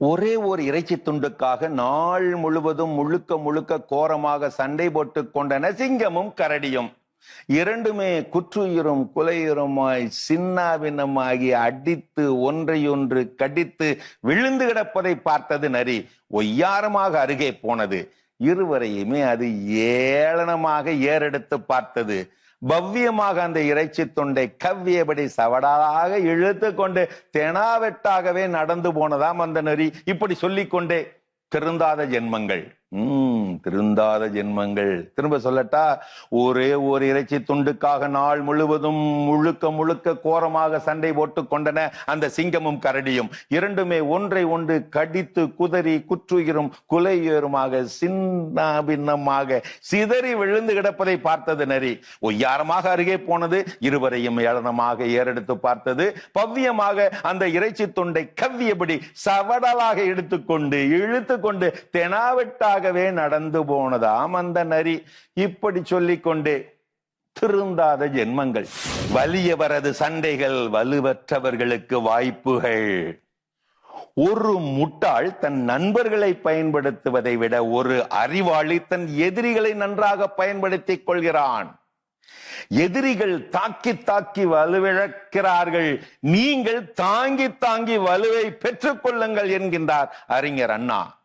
ஒரே ஒரு இறைச்சி துண்டுக்காக நாள் முழுவதும் முழுக்க முழுக்க கோரமாக சண்டை போட்டுக் கொண்டன சிங்கமும் கரடியும். இரண்டுமே குற்றுயிரும் குலையுருமாய் சின்னாவினமாகி அடித்து ஒன்றையொன்று கடித்து விழுந்து கிடப்பதை பார்த்தது நரி. ஒய்யாரமாக அருகே போனது. இருவரையுமே அது ஏளனமாக ஏறெடுத்து பார்த்தது. பவ்யமாக அந்த இறைச்சி துண்டை கவ்வியபடி சவடாலாக இழுத்து கொண்டு தெனாவெட்டாகவே நடந்து போனதாம் அந்த நெறி. இப்படி சொல்லிக்கொண்டே திருந்தாத ஜென்மங்கள். உம் திருந்தாத ஜென்மங்கள். திரும்ப சொல்லட்டா ஒரே ஒரு இறைச்சி துண்டுக்காக நாள் முழுவதும் முழுக்க முழுக்க கோரமாக சண்டை போட்டு கொண்டன அந்த சிங்கமும் கரடியும். இரண்டுமே ஒன்றை ஒன்று கடித்து குதறி குற்றுயிரும் குலையுயருமாக சின்னாபின்னமாக சிதறி விழுந்து கிடப்பதை பார்த்தது நரி. ஒய்யாரமாக அருகே போனது இருவரையும் ஏளனமாக ஏறெடுத்து பார்த்தது. பவ்யமாக அந்த இறைச்சி துண்டை கவ்வியபடி சவடலாக எடுத்துக்கொண்டு இழுத்து கொண்டு நேராகவே நடந்து போனதாம் அந்த நரி இப்படி சொல்லிக்கொண்டே திருந்தாத ஜென்மங்கள். வலியவரது சண்டைகள் வலுவற்றவர்களுக்கு வாய்ப்புகள். ஒரு முட்டாள் தன் நண்பர்களை பயன்படுத்துவதை விட ஒரு அறிவாளி தன் எதிரிகளை நன்றாக பயன்படுத்திக் கொள்கிறான். எதிரிகள் தாக்கி தாக்கி வலுவிழக்கிறார்கள். நீங்கள் தாங்கி தாங்கி வலுவை பெற்றுக் கொள்ளுங்கள் என்கின்றார் அறிஞர் அண்ணா.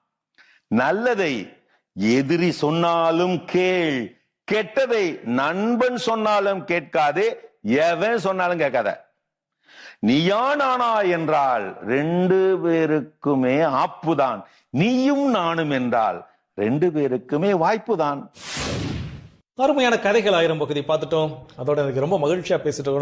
நல்லதை எதிரி சொன்னாலும் கேள். கெட்டதை நண்பன் சொன்னாலும் கேட்காதே எவன் சொன்னாலும் கேட்காத. நீயா நானா என்றால் ரெண்டு பேருக்குமே ஆப்புதான். நீயும் நானும் என்றால் ரெண்டு பேருக்குமே வாய்ப்புதான். அருமையான கதைகள் ஆயிரம் பகுதி பார்த்துட்டோம். அதோட எனக்கு ரொம்ப மகிழ்ச்சியா பேசிட்டு